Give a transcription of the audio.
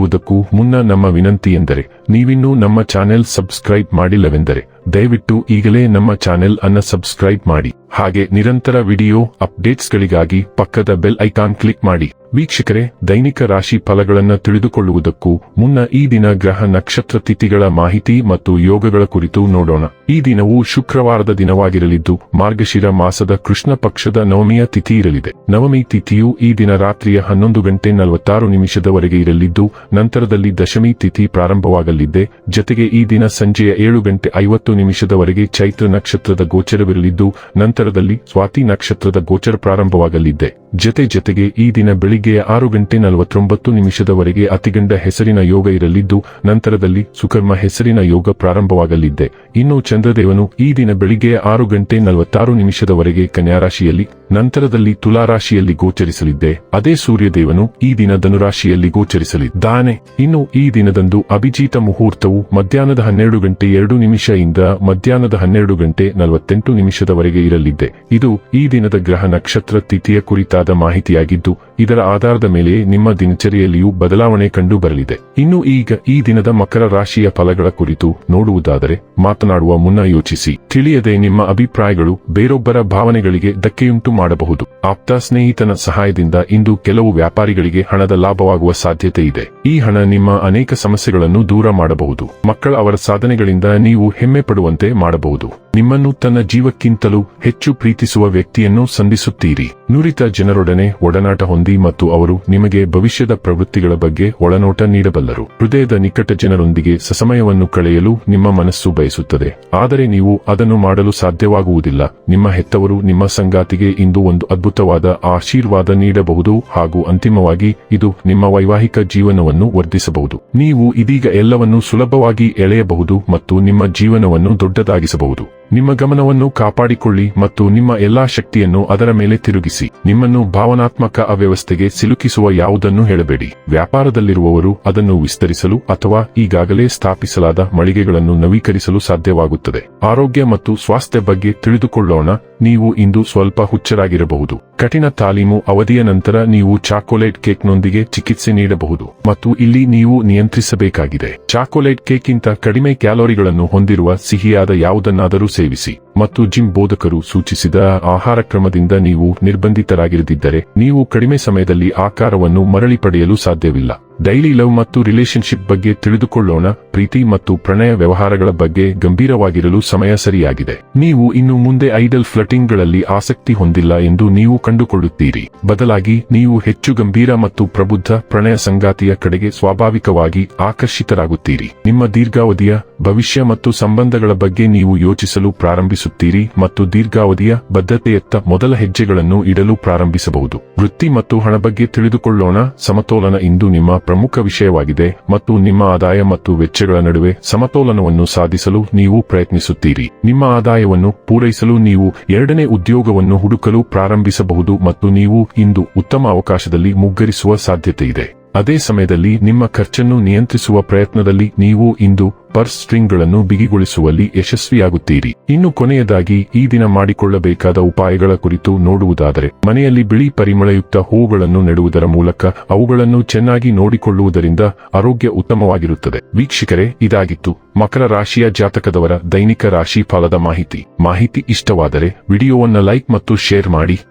ತಿಳಿದುಕೊಳ್ಳುವುದಕ್ಕೂ ಮುನ್ನ ನಮ್ಮ ವಿನಂತಿ ಎಂದರೆ, ನೀವಿನ್ನೂ ನಮ್ಮ ಚಾನೆಲ್ ಸಬ್ಸ್ಕ್ರೈಬ್ ಮಾಡಿಲ್ಲವೆಂದರೆ, ದಯವಿಟ್ಟು ಈಗಲೇ ನಮ್ಮ ಚಾನೆಲ್ ಅನ್ನ ಸಬ್ಸ್ಕ್ರೈಬ್ ಮಾಡಿ. ಹಾಗೆ ನಿರಂತರ ವಿಡಿಯೋ ಅಪ್ಡೇಟ್ಸ್ಗಳಿಗಾಗಿ ಪಕ್ಕದ ಬೆಲ್ ಐಕಾನ್ ಕ್ಲಿಕ್ ಮಾಡಿ. ವೀಕ್ಷಕರೇ, ದೈನಿಕ ರಾಶಿ ಫಲಗಳನ್ನು ತಿಳಿದುಕೊಳ್ಳುವುದಕ್ಕೂ ಮುನ್ನ ಈ ದಿನ ಗ್ರಹ ನಕ್ಷತ್ರ ತಿಥಿಗಳ ಮಾಹಿತಿ ಮತ್ತು ಯೋಗಗಳ ಕುರಿತು ನೋಡೋಣ. ಈ ದಿನವು ಶುಕ್ರವಾರದ ದಿನವಾಗಿರಲಿದ್ದು, ಮಾರ್ಗಶಿರ ಮಾಸದ ಕೃಷ್ಣ ಪಕ್ಷದ ನವಮಿಯ ತಿಥಿ ಇರಲಿದೆ. ನವಮಿ ತಿಥಿಯು ಈ ದಿನ ರಾತ್ರಿಯ ಹನ್ನೊಂದು ಗಂಟೆ ನಲವತ್ತಾರು ನಿಮಿಷದವರೆಗೆ ಇರಲಿದ್ದು, ನಂತರದಲ್ಲಿ ದಶಮಿ ತಿಥಿ ಪ್ರಾರಂಭವಾಗಲಿದೆ. ಜತೆಗೆ ಈ ದಿನ ಸಂಜೆಯ ಏಳು ಗಂಟೆ ಐವತ್ತು ನಿಮಿಷದವರೆಗೆ ಚೈತ್ರ ನಕ್ಷತ್ರದ ಗೋಚರವಿರಲಿದ್ದು, ನಂತರದಲ್ಲಿ ಸ್ವಾತಿ ನಕ್ಷತ್ರದ ಗೋಚರ ಪ್ರಾರಂಭವಾಗಲಿದೆ. ಜತೆ ಜೊತೆಗೆ ಈ ದಿನ ಬೆಳಿಗ್ಗೆಯ ಆರು ಗಂಟೆ ನಲವತ್ತೊಂಬತ್ತು ನಿಮಿಷದವರೆಗೆ ಅತಿಗಂಡ ಹೆಸರಿನ ಯೋಗ ಇರಲಿದ್ದು, ನಂತರದಲ್ಲಿ ಸುಕರ್ಮ ಹೆಸರಿನ ಯೋಗ ಪ್ರಾರಂಭವಾಗಲಿದೆ ಇನ್ನು ಚಂದ್ರದೇವನು ಈ ದಿನ ಬೆಳಿಗ್ಗೆ ಆರು ಗಂಟೆ ನಲವತ್ತಾರು ನಿಮಿಷದವರೆಗೆ ಕನ್ಯಾರಾಶಿಯಲ್ಲಿ, ನಂತರದಲ್ಲಿ ತುಲಾರಾಶಿಯಲ್ಲಿ ಗೋಚರಿಸಲಿದ್ದೆ. ಅದೇ ಸೂರ್ಯದೇವನು ಈ ದಿನ ಧನುರಾಶಿಯಲ್ಲಿ ಗೋಚರಿಸಲಿದ್ದಾನೆ. ಇನ್ನು ಈ ದಿನದಂದು ಅಭಿಜೀತ ಮುಹೂರ್ತವು ಮಧ್ಯಾಹ್ನದ ಹನ್ನೆರಡು ಗಂಟೆ ಎರಡು ನಿಮಿಷದಿಂದ ಮಧ್ಯಾಹ್ನದ ಹನ್ನೆರಡು ಗಂಟೆ ನಲವತ್ತೆಂಟು ನಿಮಿಷದವರೆಗೆ ಇರಲಿದ್ದೆ. ಇದು ಈ ದಿನದ ಗ್ರಹ ನಕ್ಷತ್ರ ತಿಥಿಯ ಕುರಿತಾದ ಮಾಹಿತಿಯಾಗಿದ್ದು, ಇದರ ಆಧಾರದ ಮೇಲೆ ನಿಮ್ಮ ದಿನಚರಿಯಲ್ಲಿಯೂ ಬದಲಾವಣೆ ಕಂಡು ಬರಲಿದೆ ಇನ್ನು ಈಗ ಈ ದಿನದ ಮಕರ ರಾಶಿಯ ಫಲಗಳ ಕುರಿತು ನೋಡುವುದಾದರೆ ಮಾತನಾಡುವ ಮುನ್ನ ಯೋಚಿಸಿ. ತಿಳಿಯದೆ ನಿಮ್ಮ ಅಭಿಪ್ರಾಯಗಳು ಬೇರೊಬ್ಬರ ಭಾವನೆಗಳಿಗೆ ಧಕ್ಕೆಯುಂಟು ಮಾಡಬಹುದು. ಆಪ್ತ ಸ್ನೇಹಿತನ ಸಹಾಯದಿಂದ ಇಂದು ಕೆಲವು ವ್ಯಾಪಾರಿಗಳಿಗೆ ಹಣದ ಲಾಭವಾಗುವ ಸಾಧ್ಯತೆ ಇದೆ. ಈ ಹಣ ನಿಮ್ಮ ಅನೇಕ ಸಮಸ್ಯೆಗಳನ್ನು ದೂರ ಮಾಡಬಹುದು. ಮಕ್ಕಳ ಅವರ ಸಾಧನೆಗಳಿಂದ ನೀವು ಹೆಮ್ಮೆ ಪಡುವಂತೆ ಮಾಡಬಹುದು. ನಿಮ್ಮನ್ನು ತನ್ನ ಜೀವಕ್ಕಿಂತಲೂ ಹೆಚ್ಚು ಪ್ರೀತಿಸುವ ವ್ಯಕ್ತಿಯನ್ನು ಸಂಧಿಸುತ್ತೀರಿ. ನುರಿತ ಜನರೊಡನೆ ಒಡನಾಟ ಹೊಂದಿ ಮತ್ತು ಅವರು ನಿಮಗೆ ಭವಿಷ್ಯದ ಪ್ರವೃತ್ತಿಗಳ ಬಗ್ಗೆ ಒಳನೋಟ ನೀಡಬಲ್ಲರು. ಹೃದಯದ ನಿಕಟ ಜನರೊಂದಿಗೆ ಸಸಮಯವನ್ನು ಕಳೆಯಲು ನಿಮ್ಮ ಮನಸ್ಸು ಬಯಸುತ್ತದೆ. ಆದರೆ ನೀವು ಅದನ್ನು ಮಾಡಲು ಸಾಧ್ಯವಾಗುವುದಿಲ್ಲ. ನಿಮ್ಮ ಹೆತ್ತವರು ನಿಮ್ಮ ಸಂಗಾತಿಗೆ ಇಂದು ಒಂದು ಅದ್ಭುತವಾದ ಆಶೀರ್ವಾದ ನೀಡಬಹುದು ಹಾಗೂ ಅಂತಿಮವಾಗಿ ಇದು ನಿಮ್ಮ ವೈವಾಹಿಕ ಜೀವನವನ್ನು ವರ್ಧಿಸಬಹುದು. ನೀವು ಇದೀಗ ಎಲ್ಲವನ್ನು ಸುಲಭವಾಗಿ ಎಳೆಯಬಹುದು ಮತ್ತು ನಿಮ್ಮ ಜೀವನವನ್ನು ದೊಡ್ಡದಾಗಿಸಬಹುದು. ನಿಮ್ಮ ಗಮನವನ್ನು ಕಾಪಾಡಿಕೊಳ್ಳಿ ಮತ್ತು ನಿಮ್ಮ ಎಲ್ಲಾ ಶಕ್ತಿಯನ್ನು ಅದರ ಮೇಲೆ ತಿರುಗಿಸಿ. ನಿಮ್ಮನ್ನು ಭಾವನಾತ್ಮಕ ಅವ್ಯವಸ್ಥೆಗೆ ಸಿಲುಕಿಸುವ ಯಾವುದನ್ನು ಹೇಳಬೇಡಿ. ವ್ಯಾಪಾರದಲ್ಲಿರುವವರು ಅದನ್ನು ವಿಸ್ತರಿಸಲು ಅಥವಾ ಈಗಾಗಲೇ ಸ್ಥಾಪಿಸಲಾದ ಮಳಿಗೆಗಳನ್ನು ನವೀಕರಿಸಲು ಸಾಧ್ಯವಾಗುತ್ತದೆ. ಆರೋಗ್ಯ ಮತ್ತು ಸ್ವಾಸ್ಥ್ಯ ಬಗ್ಗೆ ತಿಳಿದುಕೊಳ್ಳೋಣ. ನೀವು ಇಂದು ಸ್ವಲ್ಪ ಹುಚ್ಚರಾಗಿರಬಹುದು. ಕಠಿಣ ತಾಲೀಮು ಅವಧಿಯ ನಂತರ ನೀವು ಚಾಕೊಲೇಟ್ ಕೇಕ್ನೊಂದಿಗೆ ಚಿಕಿತ್ಸೆ ನೀಡಬಹುದು ಮತ್ತು ಇಲ್ಲಿ ನೀವು ನಿಯಂತ್ರಿಸಬೇಕಾಗಿದೆ. ಚಾಕೊಲೇಟ್ ಕೇಕ್ಗಿಂತ ಕಡಿಮೆ ಕ್ಯಾಲೋರಿಗಳನ್ನು ಹೊಂದಿರುವ ಸಿಹಿಯಾದ ಯಾವುದನ್ನಾದರೂ ಸೇವಿಸಿ. ಮತ್ತು ಜಿಮ್ ಬೋಧಕರು ಸೂಚಿಸಿದ ಆಹಾರ ಕ್ರಮದಿಂದ ನೀವು ನಿರ್ಬಂಧಿತರಾಗಿರದಿದ್ದರೆ ನೀವು ಕಡಿಮೆ ಸಮಯದಲ್ಲಿ ಆಕಾರವನ್ನು ಮರಳಿ ಪಡೆಯಲು ಸಾಧ್ಯವಿಲ್ಲ. ಡೈಲಿ ಲವ್ ಮತ್ತು ರಿಲೇಶನ್ಶಿಪ್ ಬಗ್ಗೆ ತಿಳಿದುಕೊಳ್ಳೋಣ, ಪ್ರೀತಿ ಮತ್ತು ಪ್ರಣಯ ವ್ಯವಹಾರಗಳ ಬಗ್ಗೆ ಗಂಭೀರವಾಗಿರಲು ಸಮಯ ಸರಿಯಾಗಿದೆ. ನೀವು ಇನ್ನು ಮುಂದೆ ಐಡಲ್ ಫ್ಲಟಿಂಗ್ಗಳಲ್ಲಿ ಆಸಕ್ತಿ ಹೊಂದಿಲ್ಲ ಎಂದು ನೀವು ಕಂಡುಕೊಳ್ಳುತ್ತೀರಿ. ಬದಲಾಗಿ, ನೀವು ಹೆಚ್ಚು ಗಂಭೀರ ಮತ್ತು ಪ್ರಬುದ್ಧ ಪ್ರಣಯ ಸಂಗಾತಿಯ ಕಡೆಗೆ ಸ್ವಾಭಾವಿಕವಾಗಿ ಆಕರ್ಷಿತರಾಗುತ್ತೀರಿ. ನಿಮ್ಮ ದೀರ್ಘಾವಧಿಯ, ಭವಿಷ್ಯ ಮತ್ತು ಸಂಬಂಧಗಳ ಬಗ್ಗೆ ನೀವು ಯೋಚಿಸಲು ಪ್ರಾರಂಭಿಸುತ್ತೀರಿ. ಮತ್ತು ದೀರ್ಘಾವಧಿಯ ಬದ್ಧತೆಯತ್ತ ಮೊದಲ ಹೆಜ್ಜೆಗಳನ್ನು ಇಡಲು ಪ್ರಾರಂಭಿಸಬಹುದು. ವೃತ್ತಿ ಮತ್ತು ಹಣ ಬಗ್ಗೆ ತಿಳಿದುಕೊಳ್ಳೋಣ. ಸಮತೋಲನ ಇಂದು ನಿಮ್ಮ ಪ್ರಮುಖ ವಿಷಯವಾಗಿದೆ ಮತ್ತು ನಿಮ್ಮ ಆದಾಯ ಮತ್ತು ವೆಚ್ಚಗಳ ನಡುವೆ ಸಮತೋಲನವನ್ನು ಸಾಧಿಸಲು ನೀವು ಪ್ರಯತ್ನಿಸುತ್ತೀರಿ. ನಿಮ್ಮ ಆದಾಯವನ್ನು ಪೂರೈಸಲು ನೀವು ಎರಡನೇ ಉದ್ಯೋಗವನ್ನು ಹುಡುಕಲು ಪ್ರಾರಂಭಿಸಬಹುದು ಮತ್ತು ನೀವು ಇಂದು ಉತ್ತಮ ಅವಕಾಶದಲ್ಲಿ ಮುಗ್ಗರಿಸುವ ಸಾಧ್ಯತೆ ಇದೆ ಅದೇ ಸಮಯದಲ್ಲಿ ನಿಮ್ಮ ಖರ್ಚನ್ನು ನಿಯಂತ್ರಿಸುವ ಪ್ರಯತ್ನದಲ್ಲಿ ನೀವು ಇಂದು ಪರ್ಸ್ ಸ್ಟ್ರಿಂಗ್ಗಳನ್ನು ಬಿಗಿಗೊಳಿಸುವಲ್ಲಿ ಯಶಸ್ವಿಯಾಗುತ್ತೀರಿ. ಇನ್ನು ಕೊನೆಯದಾಗಿ ಈ ದಿನ ಮಾಡಿಕೊಳ್ಳಬೇಕಾದ ಉಪಾಯಗಳ ಕುರಿತು ನೋಡುವುದಾದರೆ, ಮನೆಯಲ್ಲಿ ಬಿಳಿ ಪರಿಮಳಯುಕ್ತ ಹೂವುಗಳನ್ನು ನೆಡುವುದರ ಮೂಲಕ ಅವುಗಳನ್ನು ಚೆನ್ನಾಗಿ ನೋಡಿಕೊಳ್ಳುವುದರಿಂದ ಆರೋಗ್ಯ ಉತ್ತಮವಾಗಿರುತ್ತದೆ. ವೀಕ್ಷಕರೇ, ಇದಾಗಿತ್ತು ಮಕರ ರಾಶಿಯ ಜಾತಕದವರ ದೈನಿಕ ರಾಶಿ ಫಲದ ಮಾಹಿತಿ. ಮಾಹಿತಿ ಇಷ್ಟವಾದರೆ ವಿಡಿಯೋವನ್ನ ಲೈಕ್ ಮತ್ತು ಶೇರ್ ಮಾಡಿ.